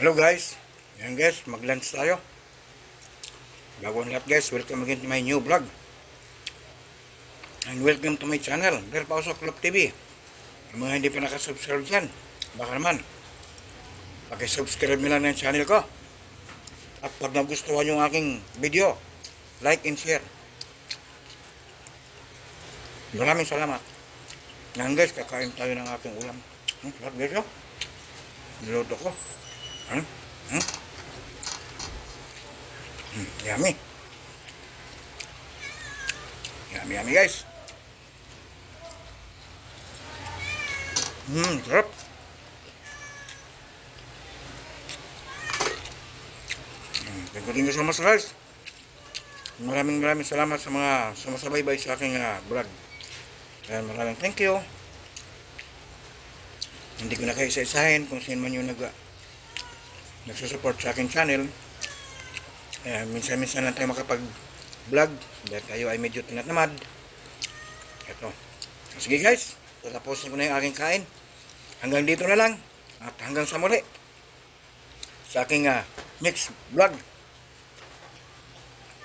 Hello guys, yan guys, mag-lunch tayo. Bago lahat guys, welcome again to my new vlog. And welcome to my channel, Del Pauso Club TV. Yung mga hindi pa nakasubscribe dyan, baka naman, pakisubscribe nila ng channel ko. At pag nagustuhan yung aking video, like and share. Maraming salamat. Yan guys, kakain tayo ng aking ulam. Hmm, sarap guys oh. Niluto ko. Hmm? Hmm? Hmm, yummy. Yummy, yummy guys. Hmm, sarap. Hmm, Thank you, thank you so much guys. Maraming maraming salamat sa mga sumasabaybay sa aking ah, vlog. Kaya maraming thank you. Hindi ko na kayo isa-isahin kung sino man yung nag nagsusupport sa aking channel. Eh, minsan-minsan lang tayo makapag-vlog dahil tayo ay medyo tinatamad. Ito. Sige guys, tatapusin ko na yung aking kain. Hanggang dito na lang. At hanggang sa muli. Sa aking ah, next vlog.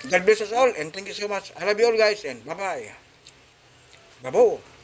God bless us all and thank you so much. I love you all guys and bye-bye. Babo.